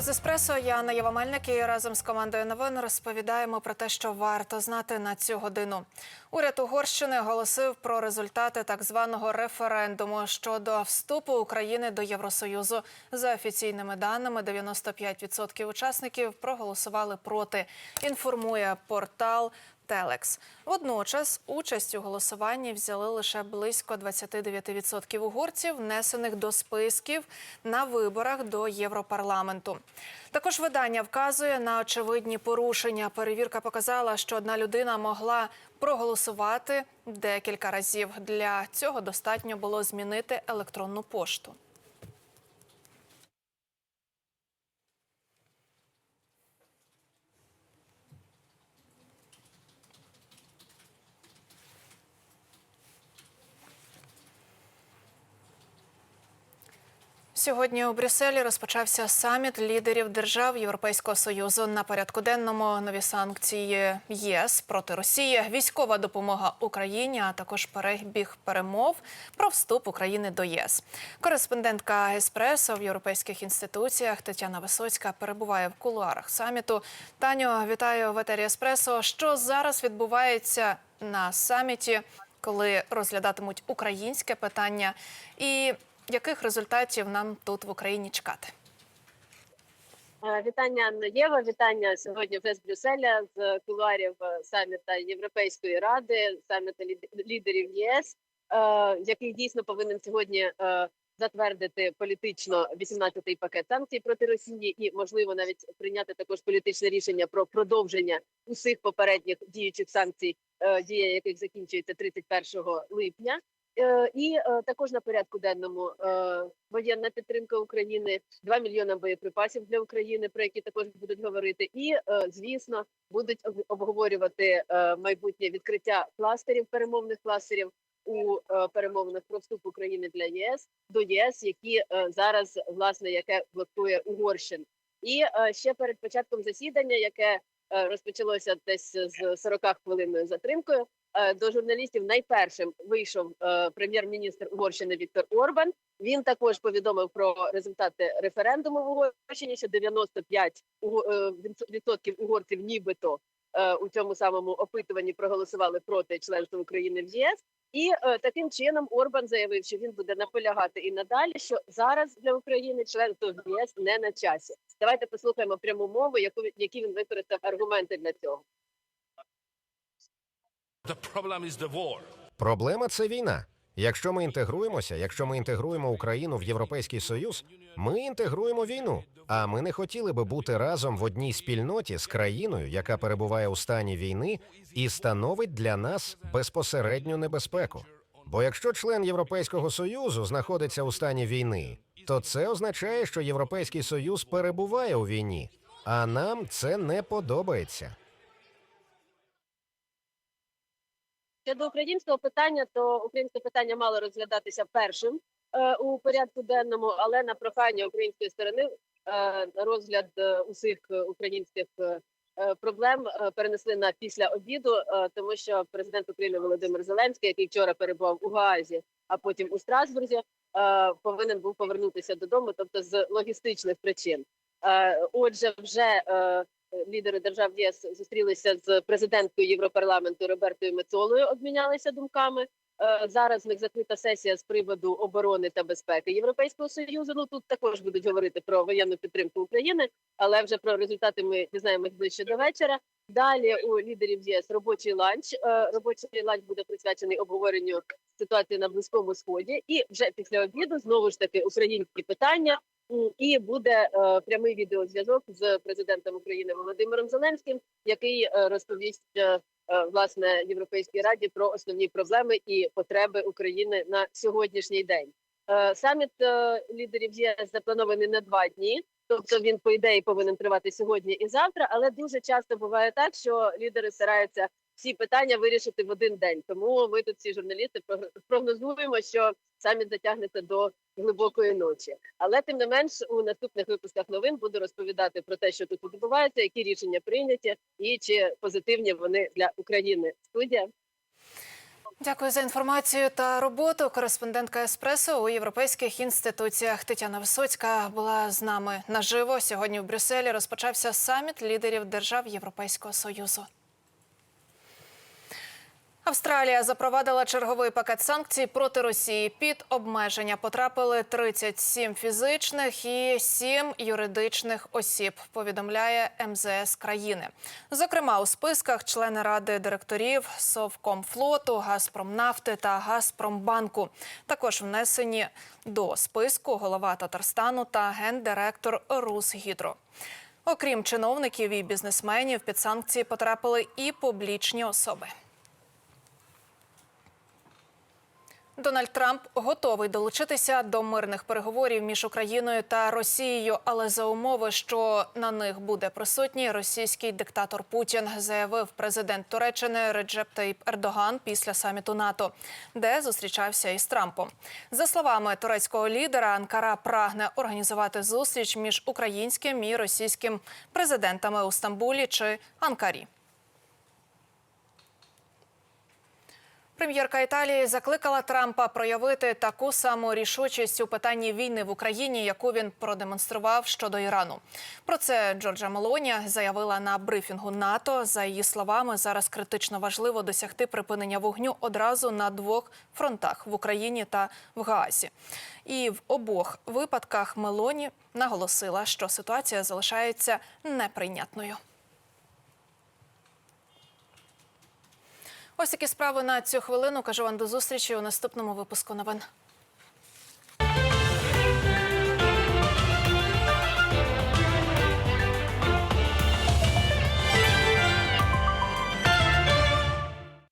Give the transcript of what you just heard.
З еспресо. Я Наєва Мельник і разом з командою новин розповідаємо про те, що варто знати на цю годину. Уряд Угорщини оголосив про результати так званого референдуму щодо вступу України до Євросоюзу. За офіційними даними, 95% учасників проголосували проти. Інформує портал. Телекс. Водночас участь у голосуванні взяли лише близько 29% угорців, внесених до списків на виборах до Європарламенту. Також видання вказує на очевидні порушення. Перевірка показала, що одна людина могла проголосувати декілька разів. Для цього достатньо було змінити електронну пошту. Сьогодні у Брюсселі розпочався саміт лідерів держав Європейського союзу. На порядку денному нові санкції ЄС проти Росії, військова допомога Україні, а також перебіг перемов про вступ України до ЄС. Кореспондентка Еспресо в європейських інституціях Тетяна Висоцька перебуває в кулуарах саміту. Таню, вітаю в етері Еспресо. Що зараз відбувається на саміті, коли розглядатимуть українське питання і яких результатів нам тут в Україні чекати? Е, Вітання Єва. Вітання сьогодні з Брюсселя з кулуарів е, саміта Європейської ради, саміта лід- лідерів ЄС, е, який дійсно повинен сьогодні затвердити політично 18-й пакет санкцій проти Росії, і можливо навіть прийняти також політичне рішення про продовження усіх попередніх діючих санкцій, дія яких закінчується 31 липня. Е, І е, також на порядку денному е, воєнна підтримка України, 2 мільйони боєприпасів для України, про які також будуть говорити, і звісно будуть обговорювати майбутнє відкриття кластерів, перемовних кластерів у перемовинах про вступ України для ЄС до єС, які зараз власне яке блокує Угорщин. І ще перед початком засідання, яке розпочалося десь з 40 хвилинною затримкою. Е, До журналістів найпершим вийшов е, прем'єр-міністр Угорщини Віктор Орбан. Він також повідомив про результати референдуму в Угорщині, що 95 уго- е, відсо- відсотків угорців, нібито у цьому самому опитуванні проголосували проти членства України в ЄС. І таким чином Орбан заявив, що він буде наполягати і надалі, що зараз для України членство в ЄС не на часі. Давайте послухаємо пряму мову, яку які він використав аргументи для цього. Проблема це війна. Якщо ми інтегруємося, якщо ми інтегруємо Україну в Європейський Союз, ми інтегруємо війну. А ми не хотіли би бути разом в одній спільноті з країною, яка перебуває у стані війни і становить для нас безпосередню небезпеку. Бо якщо член Європейського Союзу знаходиться у стані війни, то це означає, що Європейський Союз перебуває у війні, а нам це не подобається. Щодо українського питання, то українське питання мало розглядатися першим е, у порядку денному, але на прохання української сторони е, розгляд е, усіх українських е, е, проблем е, перенесли на після обіду, е, тому що президент України Володимир Зеленський, який вчора перебував у Гаазі, а потім у Страсбурзі, е, повинен був повернутися додому, тобто з логістичних причин. Е, Отже, вже е, лідери держав ЄС зустрілися з президенткою Європарламенту Робертою Мецолою, обмінялися думками. Е, Зараз в них закрита сесія з приводу оборони та безпеки Європейського союзу. Ну тут також будуть говорити про воєнну підтримку України, але вже про результати ми дізнаємось ближче до вечора. Далі у лідерів ЄС робочий ланч. Е, Робочий ланч буде присвячений обговоренню ситуації на близькому сході, і вже після обіду знову ж таки українські питання. І буде е, прямий відеозв'язок з президентом України Володимиром Зеленським, який е, розповість е, е, власне Європейській раді про основні проблеми і потреби України на сьогоднішній день. Саміт лідерів ЄС запланований на два дні. Тобто він по ідеї повинен тривати сьогодні і завтра, але дуже часто буває так, що лідери стараються всі питання вирішити в один день. Тому ми тут всі журналісти прогнозуємо, що саміт затягнеться до глибокої ночі. Але тим не менш у наступних випусках новин буду розповідати про те, що тут відбувається, які рішення прийняті, і чи позитивні вони для України. Студія Дякую за інформацію та роботу. Кореспондентка Еспресо у європейських інституціях Тетяна Висоцька була з нами наживо. Сьогодні в Брюсселі розпочався саміт лідерів держав Європейського союзу. Австралія запровадила черговий пакет санкцій проти Росії. Під обмеження потрапили 37 фізичних і 7 юридичних осіб. Повідомляє МЗС країни. Зокрема, у списках члени ради директорів Совкомфлоту, Газпромнафти та Газпромбанку. Також внесені до списку голова Татарстану та гендиректор Русгідро. Окрім чиновників і бізнесменів, під санкції потрапили і публічні особи. Дональд Трамп готовий долучитися до мирних переговорів між Україною та Росією, але за умови, що на них буде присутній російський диктатор Путін, заявив президент Туреччини Реджеп Таїп Ердоган після саміту НАТО, де зустрічався із Трампом. За словами турецького лідера, Анкара прагне організувати зустріч між українським і російським президентами у Стамбулі чи Анкарі. Прем'єрка Італії закликала Трампа проявити таку саму рішучість у питанні війни в Україні, яку він продемонстрував щодо Ірану. Про це Джорджа Мелоні заявила на брифінгу НАТО. За її словами, зараз критично важливо досягти припинення вогню одразу на двох фронтах в Україні та в Гаазі. І в обох випадках Мелоні наголосила, що ситуація залишається неприйнятною. Ось такі справи на цю хвилину. Кажу вам до зустрічі у наступному випуску. Новин.